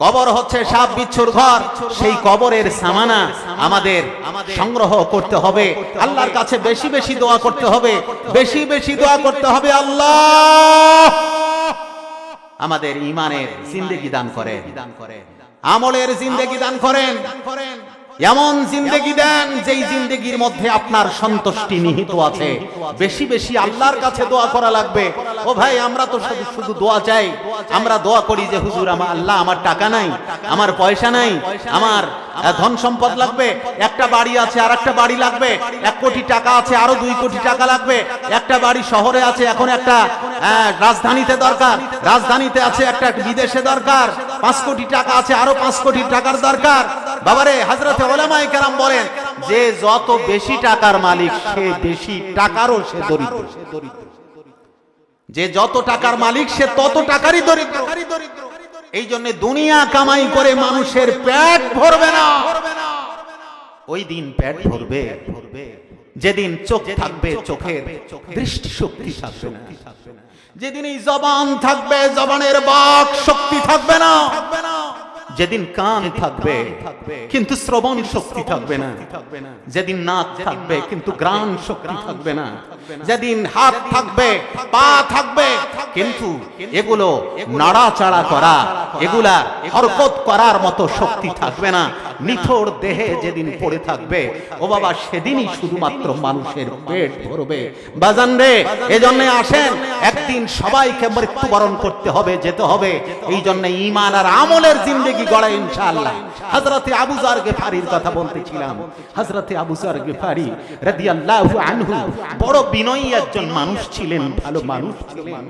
কবর হচ্ছে সাপ বিচ্ছুর ঘর। সেই কবরের সামানা আমাদের সংগ্রহ করতে হবে। আল্লাহর কাছে বেশি বেশি দোয়া করতে হবে। বেশি বেশি দোয়া করতে হবে আল্লাহ। আমাদের ইমানের জিন্দেগি দান করে আমলের জিন্দেগি দান করেন। এমন জিন্দেগি দেন যেই জিন্দেগির মধ্যে আপনার সন্তুষ্টি নিহিত আছে। বেশি বেশি আল্লাহর কাছে দোয়া করা লাগবে। ও ভাই আমরা তো শুধু শুধু দোয়া চাই। আমরা দোয়া করি যে হুজুর আমার আল্লাহ আমার টাকা নাই আমার পয়সা নাই আমার ধন সম্পদ লাগবে একটা বাড়ি আছে আর একটা বাড়ি লাগবে এক কোটি টাকা আছে আরও দুই কোটি টাকা লাগবে একটা বাড়ি শহরে আছে এখন একটা রাজধানীতে দরকার রাজধানীতে আছে একটা বিদেশে দরকার পাঁচ কোটি টাকা আছে, আরও পাঁচ কোটি টাকার দরকার। বাবারে হাজরতে ওলামাই কেরাম বলেন, যে যত বেশি টাকার মালিক, সে বেশি টাকারও সে দরিদ্র। যে যত টাকার মালিক, সে তত টাকারই দরিদ্র। এই জন্য দুনিয়া কামাই করে মানুষের পেট ভরবে না। ওই দিন পেট ভরবে। যেদিন চোখ থাকবে, চোখের দৃষ্টি শক্তি থাকবে যেদিন এই জবান থাকবে জবানের বাক শক্তি থাকবে না। যেদিন কান থাকবে কিন্তু শ্রবণ শক্তি থাকবে না। যেদিন নাক থাকবে কিন্তু গ্রাণ শক্তি থাকবে না। যেদিন হাত থাকবে পা থাকবে কিন্তু এগুলো নাড়াচাড়া করা এগুলা হরকত করার মতো শক্তি থাকবে না। নিথর দেহে যেদিন পড়ে থাকবে, ও বাবা সেদিনই শুধুমাত্র মানুষের পেট ভরবে। বাজান রে, এজন্য আসেন, একদিন সবাইকে মৃত্যুবরণ করতে হবে, যেতে হবে। এই জন্য ইমান আর আমলের জিন্দেগি গড়া ইনশাআল্লাহ। হযরতে আবু জার গেফারির কথা বলতেছিলাম। হযরতে আবু জার গেফারি রাদিয়াল্লাহু আনহু বড় বিনয়ী একজন মানুষ ছিলেন, ভালো মানুষ ছিলেন।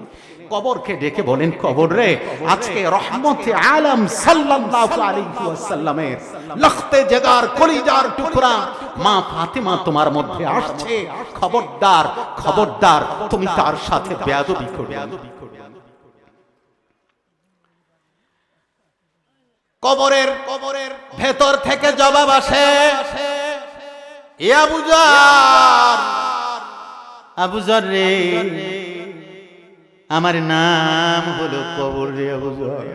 কবরকে ডেকে বলেন, কবর রে, আজকে রহমতে আলম সাল্লাল্লাহু আলাইহি ওয়াসাল্লামের লখতে জেগার কলিজার টুকরা মা ফাতিমা তোমার মধ্যে আসছে। খবরদার খবরদার, তুমি তার সাথে বেয়াদবি করবে। কবরের কবরের ভেতর থেকে জবাব আসে আবুজার আবুজার রে। আমার নাম হলো কবর রে আবুজার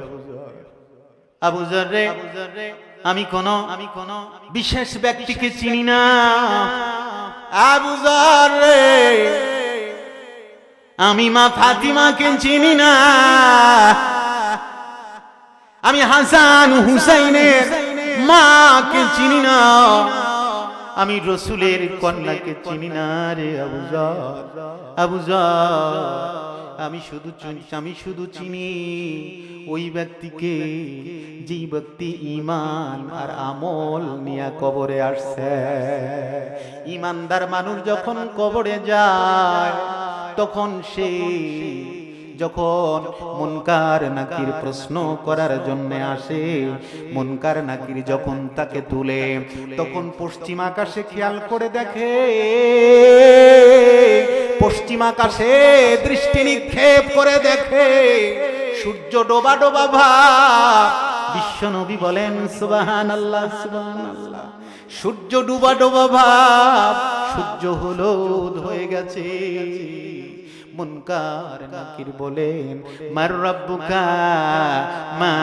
আবুজার রে, আমি কোন আমি কোন বিশেষ ব্যক্তিকে চিনি না। আবুজার রে, আমি মা ফাতিমাকে চিনি না। আমি হাসান হুসাইনের মাকে চিনি না। আমি রসুলের কন্যাকে চিনি না রে আবুজার আবুজার আমি শুধু চিনি- আমি শুধু চিনি। ওই ব্যক্তিকে যেই ব্যক্তি ইমান আর আমল নিয়ে কবরে আসছে। ইমানদার মানুষ যখন কবরে যায় তখন সে যখন মনকার নাকির প্রশ্ন করার জন্য আসে। মনকার নাকির যখন তাকে তুলে তখন পশ্চিম আকাশে খেয়াল করে দেখে। পশ্চিম আকাশে দৃষ্টি নিক্ষেপ করে দেখে সূর্য ডোবা ডোবা ভাব বিশ্বনবী বলেন সুবাহান আল্লাহ সুবাহান আল্লাহ সূর্য ডুবা ডোবা ভাব সূর্য হলুদ হয়ে গেছে। মুনকার নাকির বলেন, মার রাব্বুকা, মা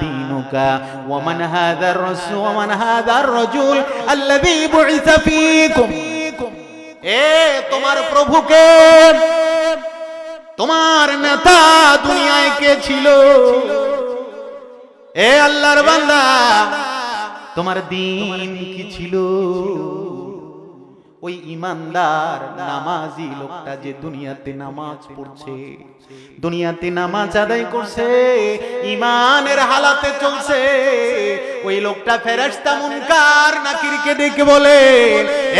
দীনুকা, ওয়া মান হাদার রাসূল, ওয়া মান হাদার রাজুল, আল্লাযী বুইসা ফীকুম। এ, তোমার প্রভুকে, তোমার নেতা দুনিয়ায় কে ছিল? এ আল্লাহর বান্দা, তোমার দিন কি ছিল? ওই ইমানদার নামাজি লোকটা যে দুনিয়াতে নামাজ পড়ছে, দুনিয়াতে নামাজ আদায় করছে, ইমানের হালাতে চলছে। ওই লোকটা ফেরেশতা মুনকার নাকিরকে ডেকে বলে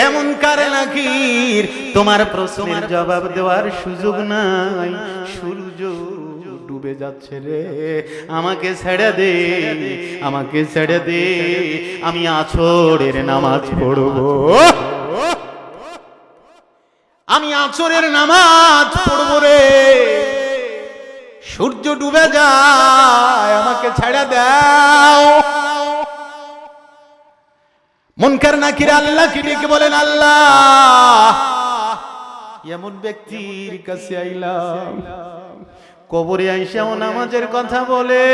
এমন কার নাকির, তোমার প্রশ্নের জবাব দেওয়ার সুযোগ নাই। সূর্য ডুবে যাচ্ছে রে, আমাকে ছেড়ে দে, আমাকে ছেড়ে দে, আমি আছরের নামাজ পড়ব। আমি আচরের নামাজ পড়ব রে। সূর্য ডুবে যায়, আমাকে ছেড়ে দাও। মনকার নাকির আল্লাহ কি ডেকে বলেন আল্লাহ? এমন ব্যক্তির কাছে আইলাম, কবরে আইসাও নামাজের কথা বলে।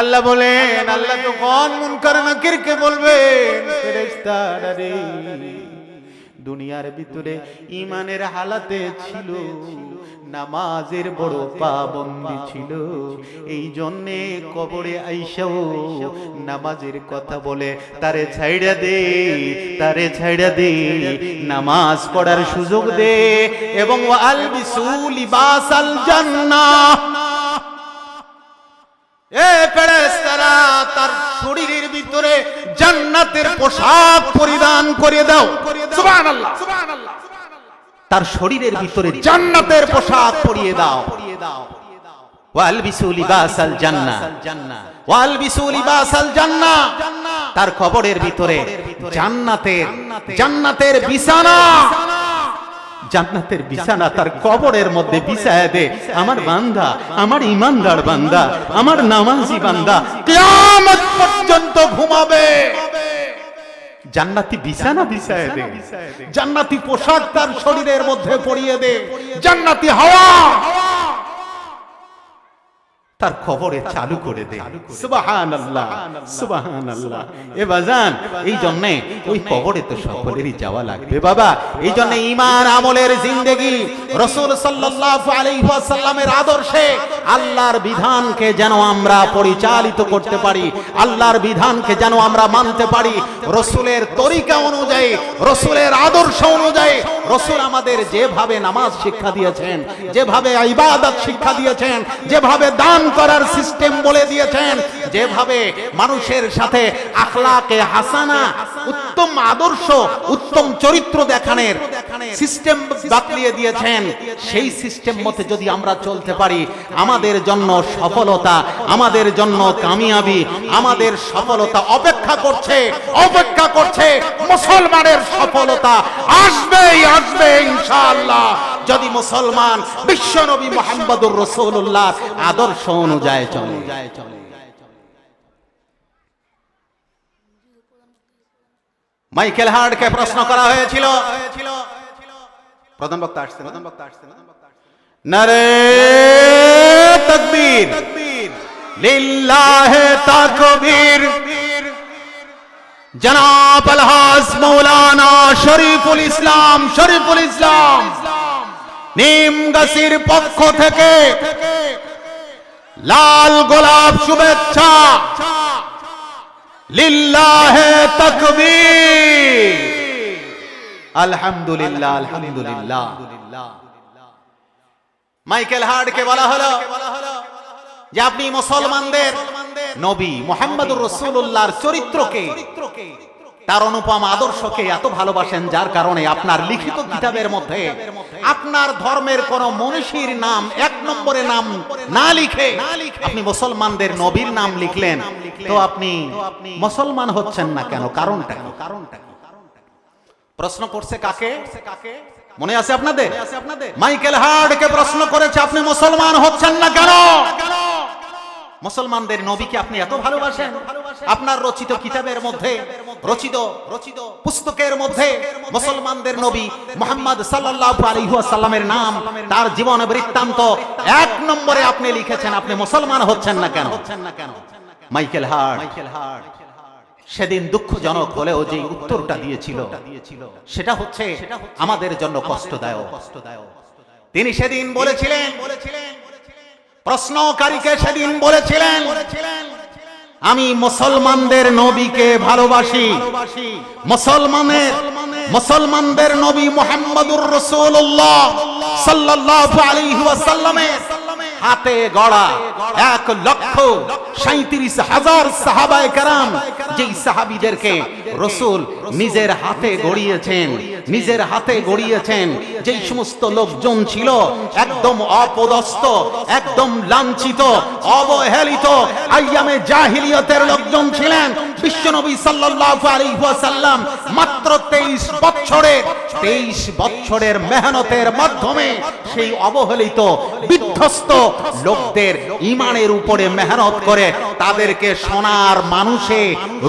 আল্লাহ বলেন, আল্লাহ তো কোন মুনকার নাকিরকে বলবেন, ফেরেশতারা রে। দুনিয়ার ভিতরে ইমানের হালাতে ছিল, নামাজের বড় পাবন্দি ছিল। এই জন্যে কবরে আইসাও নামাজের কথা বলে, তারে ছাইড়া দে, তারে ছাইড়া দে, নামাজ পড়ার সুযোগ দে। এবং আল বিসুল লিবাসাল জান্নাহ। এ ফেরেশতারা, তার শরীরের ভিতরে জান্নাতের পোশাক পরিধান করে দাও। সুবহানাল্লাহ। তার শরীরের ভিতরে জান্নাতের পোশাক পরিয়ে দাও। তার কবরের ভিতরে জান্নাতের জান্নাতের বিছানা। জান্নাতের বিছানা তার কবরের মধ্যে বিছায় দে। আমার বান্দা, আমার ইমানদার বান্দা, আমার নামাজি বান্দা, কিয়ামত পর্যন্ত ঘুমাবে। জান্নাতি বিছানা বিছায় দে। জান্নাতি পোশাক তার শরীরের মধ্যে পরিয়ে দে। জান্নাতি হাওয়া তার খবরে চালু করে দে। এ বাজান এই জন্য ওই কবরে তো সকলেরই যাওয়া লাগবে। বাবা এই জন্য ঈমান আমলের জিন্দেগি রাসূল আদর্শে আল্লাহর বিধানকে যেন আমরা পরিচালিত করতে পারি আল্লাহর বিধানকে যেন আমরা মানতে পারি। রসুলের তরিকা অনুযায়ী রসুলের আদর্শ অনুযায়ী রসুল আমাদের যেভাবে নামাজ শিক্ষা দিয়েছেন যেভাবে ইবাদত শিক্ষা দিয়েছেন যেভাবে দান করার সিস্টেম বলে দিয়েছেন। যেভাবে মানুষের সাথে আখলাকে হাসানা, উত্তম আদর্শ, উত্তম চরিত্র দেখানোর সিস্টেম বাতলিয়ে দিয়েছেন। সেই সিস্টেম মতে যদি আমরা চলতে পারি, আমাদের জন্য সফলতা, আমাদের জন্য কামিয়াবি, আমাদের সফলতা অপেক্ষা করছে অপেক্ষা করছে মুসলমানের সফলতা। আসবেই, আসবে ইনশাআল্লাহ। যদি মুসলমান বিশ্বনবী মোহাম্মদুর রসুল্লাহ আদর্শ অনুযায়ী চলে। মাইকেল হার্ডকে প্রশ্ন করা হয়েছিল। প্রধান বক্তা আসছে প্রধান বক্তা আসছে নারে তকবীর। লিল্লাহে তাকবীর। জনাব আলহাজ মৌলানা শরীফুল ইসলাম শরীফুল ইসলাম। নিম গাছির পক্ষ থেকে লাল গোলাপ শুভেচ্ছা। লিল্লাহে তাকবীর। আলহামদুলিল্লাহ আলহামদুলিল্লাহ। মাইকেল হার্ডকে বলা হলো যে আপনি মুসলমানদের নবী মোহাম্মদুর রসুল্লাহর চরিত্রকে তার অনুপম আদর্শকে এত ভালোবাসেন যার কারণে আপনার লিখিত কিতাবের মধ্যে আপনার ধর্মের কোন মনীষীর নাম, এক নম্বরে নাম না লিখে আপনি মুসলমানদের নবীর নাম লিখলেন, তো আপনি মুসলমান হচ্ছেন না কেন? কারণটা কি? কারণটা প্রশ্ন করছে কাকে? মনে আছে আপনাদের? মাইকেল হার্ডকে প্রশ্ন করেছে, আপনি মুসলমান হচ্ছেন না কেন? মুসলমানদের নবীকে আপনি এত ভালোবাসেন? আপনার রচিত কিতাবের মধ্যে রচিত রচিত পুস্তকের মধ্যে মুসলমানদের নবী মোহাম্মদ সাল্লাল্লাহু আলাইহি ওয়াসাল্লামের নাম, তার জীবন বৃত্তান্ত। এক নম্বরে আপনি লিখেছেন, আপনি মুসলমান হচ্ছেন না কেন? হচ্ছেন না কেন মাইকেল হার্ড মাইকেল হার্ড সেদিন দুঃখজনক হলেও যে উত্তরটা দিয়েছিল, সেটা হচ্ছে আমাদের জন্য কষ্টদায়ক। তিনি সেদিন বলেছিলেন, প্রশ্নকারীকে সেদিন বলেছিলেন আমি মুসলমানদের নবীকে ভালোবাসি। মুসলমানের মুসলমানদের নবী মোহাম্মদুর রসুল্লাহ সাল্লাহ আলী ওয়াসাল্লামের হাতে গড়া এক লক্ষ সাঁত্রিশ হাজার সাহাবায় কারাম, যেই সাহাবিদেরকে রসুল নিজের হাতে গড়িয়েছেন, নিজের হাতে গড়িয়েছেন, যেই সমস্ত লোকজন ছিল একদম অপদস্থ, একদম লাঞ্ছিত, অবহেলিত আইয়ামে জাহিলিয়তের লোকজন ছিলেন বিশ্বনবী সাল্লাল্লাহু আলাইহি ওয়াসাল্লাম মাত্র 23 বছরে 23 বছরের মেহনতের মাধ্যমে সেই অবহেলিত, বিধ্বস্ত লোকদের ইমানের উপরে মেহনত করে তাদেরকে সোনার মানুষে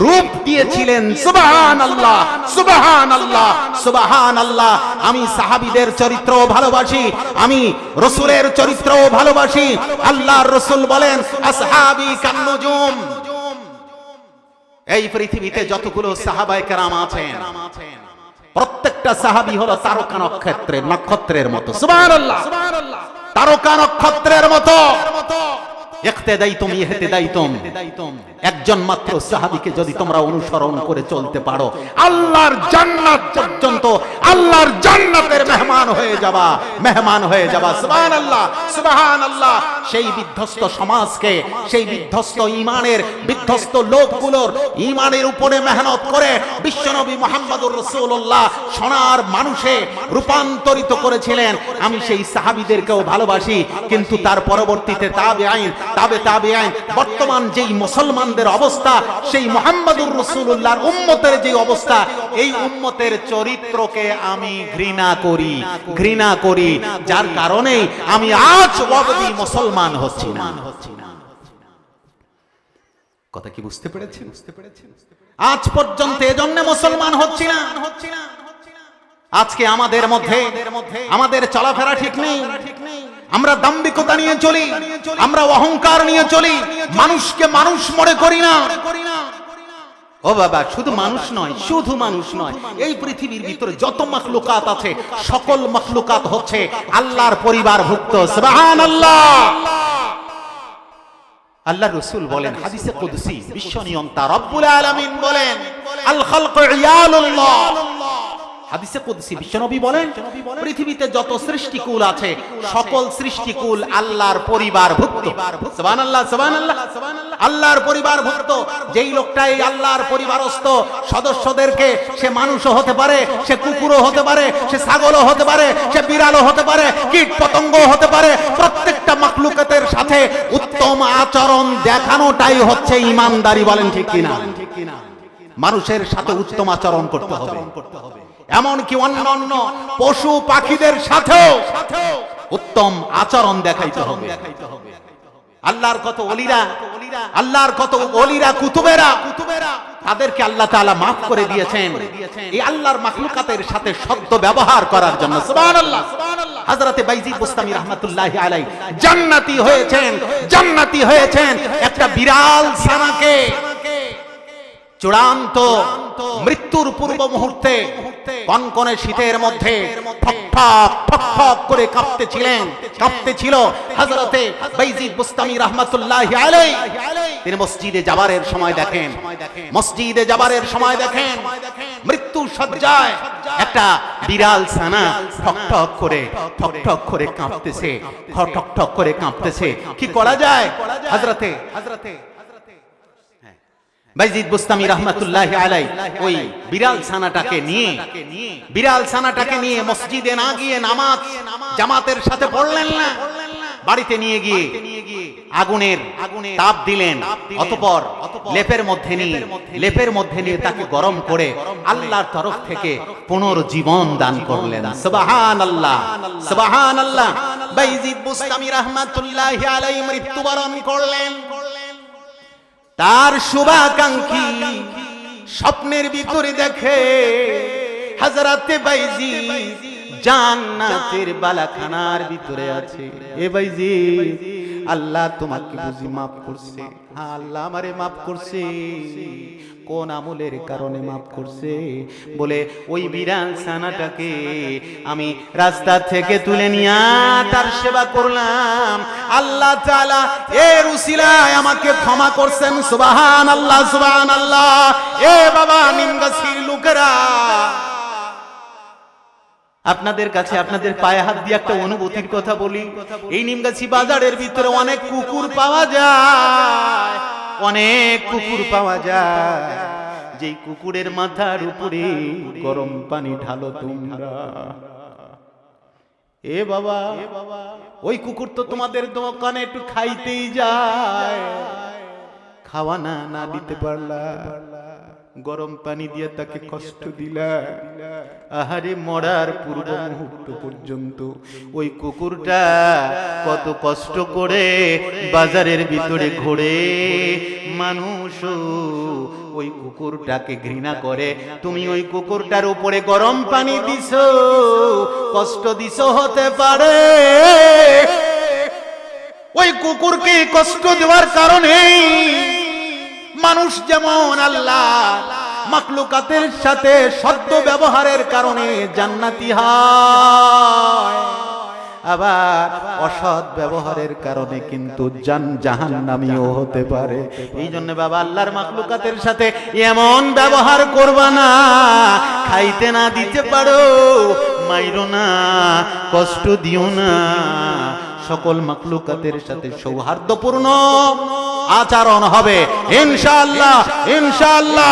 রূপ দিয়েছিলেন। সুবহানাল্লাহ সুবহানাল্লাহ সুবহান সুবাহান আল্লাহ আমি সাহাবিদের চরিত্র ভালোবাসি, আমি রসুলের চরিত্র ভালোবাসি। আল্লাহর রসুল বলেন আসহাবি কান্নুজুম এই পৃথিবীতে যতগুলো সাহাবায়ে কেরাম আছেন প্রত্যেকটা সাহাবী হলো তারকা নক্ষত্রের নক্ষত্রের মতো। তারকা নক্ষত্রের মতো। একজন মাত্র সাহাবীকে যদি তোমরা অনুসরণ করে চলতে পারো আল্লাহর জান্নাত পর্যন্ত আল্লাহর জান্নাতের মেহমান হয়ে যাবা মেহমান হয়ে যাবা। সুবহানাল্লাহ সুবহানাল্লাহ। সেই বিধ্বস্ত সমাজকে, সেই বিধ্বস্ত ইমানের বিধ্বস্ত লোকগুলোর ইমানের উপরে মেহনত করে বিশ্বনবী মুহাম্মদুর রাসূলুল্লাহ সোনার মানুষে রূপান্তরিত করেছিলেন। আমি সেই সাহাবিদেরকেও ভালোবাসি, কিন্তু তার পরবর্তীতে তাবে আইন, তাবে তাবে আইন, বর্তমান যেই মুসলমানদের অবস্থা, সেই মোহাম্মদুর রসুল্লাহর উম্মতের যে অবস্থা এই উম্মতের চরিত্রকে আমি ঘৃণা করি ঘৃণা করি যার কারণে আমি আজ অবধি মুসলমান হচ্ছি না। কথা কি বুঝতে পেরেছেন? বুঝতে পেরেছেন আজ পর্যন্ত এজন্য মুসলমান হচ্ছি না। হচ্ছি না। আজকে আমাদের মধ্যে আমাদের চলাফেরা ঠিক নেই। আমরা দাম্ভিকতা নিয়ে চলি। আমরা অহংকার নিয়ে চলি। মানুষকে মানুষ মনে করি না। ও বাবা, শুধু মানুষ নয়, শুধু মানুষ নয়। এই পৃথিবীর ভিতরে যত মখলুকাত আছে, সকল মখলুকাত হচ্ছে আল্লাহর পরিবার ভুক্ত আল্লাহ রসুল বলেন, হাদিসে কুদসি বিশ্ব নিয়ন্তা রব্বুল আলামিন বলেন, আল খালকু ইয়ালুল্লাহ। হাদিসে কুদসি, বিশ্বনবী বলেন, পৃথিবীতে যত সৃষ্টিকুল আছে, সকল সৃষ্টিকুল আল্লাহর পরিবারভুক্ত। সুবহানাল্লাহ সুবহানাল্লাহ। আল্লাহর পরিবারভুক্ত। যেই লোকটা এই আল্লাহর পরিবারস্থ, সদস্যদেরকে সে মানুষও হতে পারে, সে কুকুরও হতে পারে, সে ছাগলও হতে পারে, সে বিড়ালও হতে পারে কীট পতঙ্গও হতে পারে, প্রত্যেকটা মাখলুকাতের সাথে উত্তম আচরণ দেখানোটাই হচ্ছে ইমানদারি, বলেন ঠিক কিনা? মানুষের সাথে উত্তম আচরণ করতে হবে। এমনকি অন্য অন্য পশু পাখিদের সাথেও উত্তম আচরণ দেখাইতে হবে। আল্লাহর কত অলিরা আল্লাহর কত অলিরা কুতুবেরা কুতুবেরা তাদেরকে আল্লাহ তাআলা মাফ করে দিয়েছেন। এই আল্লাহর মাখলুকাতের সাথে শব্দ ব্যবহার করার জন্য। সুবহানাল্লাহ। হযরতে বাইজিদ বুস্তামি রাহমাতুল্লাহি আলাইহি জান্নাতি হয়েছেন জান্নাতি হয়েছেন। একটা বিরাল ছানাকে চূড়ান্ত মৃত্যুর পূর্ব মুহূর্তে কনকনে শীতের মধ্যে করে কাঁপতে ছিলেন কাঁপতে ছিল হযরতে বাইজিদ বুস্তামি রাহমাতুল্লাহি আলাইহি। তিনি মসজিদে যাবারের সময় দেখেন। মসজিদে যাবারের সময় দেখেন। মৃত্যু সজ্জায় একটা বিড়াল ছানা ঠক ঠক করে ঠক ঠক করে কাঁপতেছে। ঠক ঠক করে কাঁপতেছে। কি করা যায়? হযরতে হযরতে বাইজিদ বুস্তামি রহমাতুল্লাহ আলাই ওই বিড়াল ছানাটাকে নিয়ে বিড়াল ছানাটাকে নিয়ে মসজিদে না গিয়ে নামাজ জামাতের সাথে পড়লেন না। বাড়িতে নিয়ে গিয়ে আগুনের তাপ দিলেন। অতপর লেপের মধ্যে নিয়ে লেপের মধ্যে নিয়ে তাকে গরম করে আল্লাহর তরফ থেকে পুনর্জীবন দান করলেন। সুবাহান আল্লাহ সুবাহান আল্লাহ বাইজিদ বুস্তামি রহমাতুল্লাহ আলাই মৃত্যুবরণ করলেন। তার শুভাকাঙ্ক্ষী স্বপ্নের ভিতরে দেখে হাজারাতে বাইজি জান্নাতের বালাখানার ভিতরে আছে। এ বাইজি। আল্লাহ তোমাকে বুঝি মাফ করছে। হ্যাঁ আল্লাহ আমারে মাফ করছে। কোন আমলের কারণে মাফ করছে? বলে ওই বিরান সানাটাকে আমি রাস্তা থেকে তুলে নিয়ে তার সেবা করলাম। আল্লাহ তাআলা এর উসিলায় আমাকে ক্ষমা করছেন। সুবহান আল্লাহ সুবহান আল্লাহ এ বাবা নিমগাছির লোকেরা। আপনাদের কাছে আপনাদের পায়ে হাত দিয়ে একটা অনুভূতির কথা বলি। এই নিমগাছি বাজারের ভিতরে অনেক কুকুর পাওয়া যায়। অনেক কুকুর পাওয়া যায়। যেই কুকুরের মাথার উপরে গরম পানি ঢালো তোমরা। এ বাবা, ওই কুকুর তো তোমাদের দোকানে একটু খাইতেই যায়। খাওয়া না না দিতে পারলা। গরম পানি দিয়ে তাকে কষ্ট দিলা। আহারে মরার পূর্ব মুহূর্ত পর্যন্ত ওই কুকুরটা কত কষ্ট করে বাজারের ভিতরে ঘোরে। মানুষ ওই কুকুরটাকে ঘৃণা করে। তুমি ওই কুকুরটার উপরে গরম পানি দিছো, কষ্ট দিছো হতে পারে। ওই কুকুরকে কষ্ট দেওয়ার কারণেই মানুষ যেমন আল্লাহ মাকলুকাতের সাথে সদ্য ব্যবহারের কারণে জান্নাতি হয়। আবার অসৎ ব্যবহারের কারণে কিন্তু জান জাহান নামিও হতে পারে। এই জন্য বাবা আল্লাহর মাকলুকাতের সাথে এমন ব্যবহার করবা না, খাইতে না, দিতে পারো, মাইরো না, কষ্ট দিও না। সকল মাকলুকাতের সাথে সৌহার্দ্যপূর্ণ আচরণ হবে। ইনশাআল্লাহ ইনশাআল্লাহ।